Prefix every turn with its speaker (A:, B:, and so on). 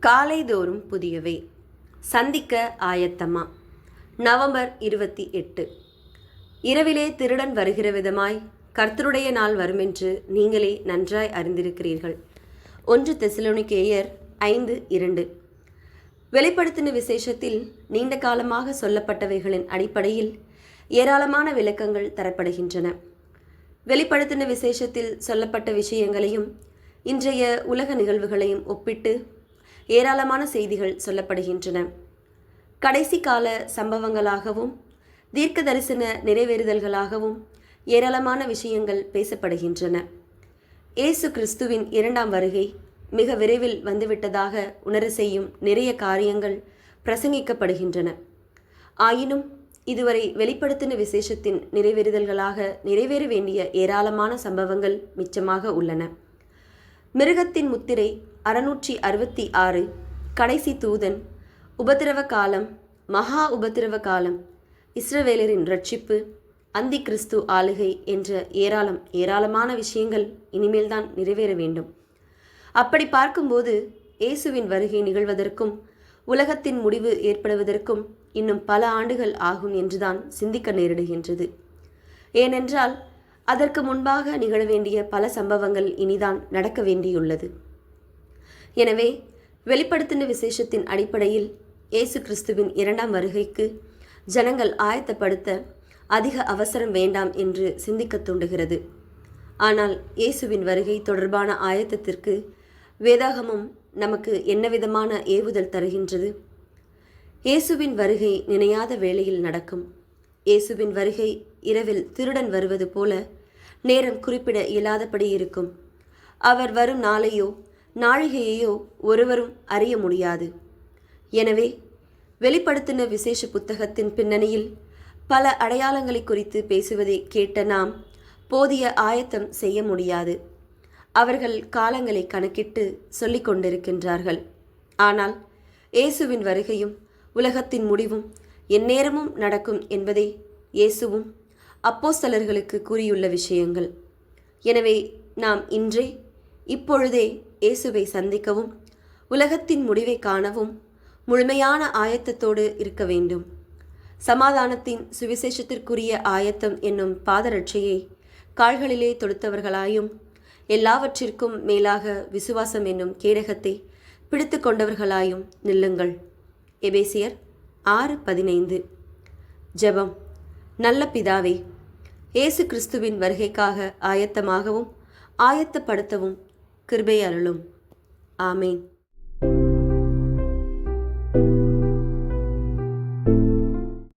A: காலைதோறும் புதியவை. சந்திக்க ஆயத்தமா. நவம்பர் இருபத்தி எட்டு. இரவிலே திருடன் வருகிற விதமாய் கர்த்தருடைய நாள் வருமென்று நீங்களே நன்றாய் அறிந்திருக்கிறீர்கள். ஒன்று தெசலோனிக்கேயர் ஐந்து இரண்டு. வெளிப்படுத்தின விசேஷத்தில் நீண்ட காலமாக சொல்லப்பட்டவைகளின் அடிப்படையில் ஏராளமான விளக்கங்கள் தரப்படுகின்றன. வெளிப்படுத்தின விசேஷத்தில் சொல்லப்பட்ட விஷயங்களையும் இன்றைய உலக நிகழ்வுகளையும் ஒப்பிட்டு ஏராளமான செய்திகள் சொல்லப்படுகின்றன. கடைசி கால சம்பவங்களாகவும் தீர்க்க தரிசன நிறைவேறுதல்களாகவும் ஏராளமான விஷயங்கள் பேசப்படுகின்றன. இயேசு கிறிஸ்துவின் இரண்டாம் வருகை மிக விரைவில் வந்துவிட்டதாக உணர செய்யும் நிறைய காரியங்கள் பிரசங்கிக்கப்படுகின்றன. ஆயினும் இதுவரை வெளிப்படுத்தின விசேஷத்தின் நிறைவேறுதல்களாக நிறைவேற வேண்டிய ஏராளமான சம்பவங்கள் மிச்சமாக உள்ளன. மிருகத்தின் முத்திரை அறுநூற்றி அறுபத்தி ஆறு கடைசி தூதன் உபத்திரவ காலம் மகா உபத்திரவ காலம் இஸ்ரவேலரின் ரட்சிப்பு அந்தி கிறிஸ்து ஆளுகை என்ற ஏராளம் ஏராளமான விஷயங்கள் இனிமேல்தான் நிறைவேற வேண்டும். அப்படி பார்க்கும்போது இயேசுவின் வருகை நிகழ்வதற்கும் உலகத்தின் முடிவு ஏற்படுவதற்கும் இன்னும் பல ஆண்டுகள் ஆகும் என்றுதான் சிந்திக்க நேரிடுகின்றது. ஏனென்றால் அதற்கு முன்பாக நிகழ வேண்டிய பல சம்பவங்கள் இனிதான் நடக்க வேண்டியுள்ளது. எனவே வெளிப்படுத்தின விசேஷத்தின் அடிப்படையில் இயேசு கிறிஸ்துவின் இரண்டாம் வருகைக்கு ஜனங்கள் ஆயத்தப்படுத்த அதிக அவசரம் வேண்டாம் என்று சிந்திக்க தூண்டுகிறது. ஆனால் இயேசுவின் வருகை தொடர்பான ஆயத்தத்திற்கு வேதாகமும் நமக்கு என்ன விதமான ஏவுதல் தருகின்றது? இயேசுவின் வருகை நினையாத வேளையில் நடக்கும். இயேசுவின் வருகை இரவில் திருடன் வருவது போல நேரம் குறிப்பிட இயலாதபடி இருக்கும். அவர் வரும் நாளையோ நாழிகையையோ ஒருவரும் அறிய முடியாது. எனவே வெளிப்படுத்தின விசேஷ புத்தகத்தின் பின்னணியில் பல அடையாளங்களை குறித்து பேசுவதை கேட்ட நாம் போதிய ஆயத்தம் செய்ய முடியாது. அவர்கள் காலங்களை கணக்கிட்டு சொல்லிக் கொண்டிருக்கின்றார்கள். ஆனால் இயேசுவின் வருகையும் உலகத்தின் முடிவும் எந்நேரமும் நடக்கும் என்பதே இயேசுவும் அப்போஸ்தலர்களுக்கு கூறியுள்ள விஷயங்கள். எனவே நாம் இன்றே இப்பொழுதே இயேசுவை சந்திக்கவும் உலகத்தின் முடிவை காணவும் முழுமையான ஆயத்தத்தோடு இருக்க வேண்டும். சமாதானத்தின் சுவிசேஷத்திற்குரிய ஆயத்தம் என்னும் பாதரட்சையை கால்களிலே தொடுத்தவர்களாயும் எல்லாவற்றிற்கும் மேலாக விசுவாசம் என்னும் கேடகத்தை பிடித்து கொண்டவர்களாயும் நில்லுங்கள். எபேசியர் ஆறு பதினைந்து. ஜெபம். நல்ல பிதாவே இயேசு கிறிஸ்துவின் வருகைக்காக ஆயத்தமாகவும் ஆயத்தப்படுத்தவும் கிருபை அருளும். ஆமேன்.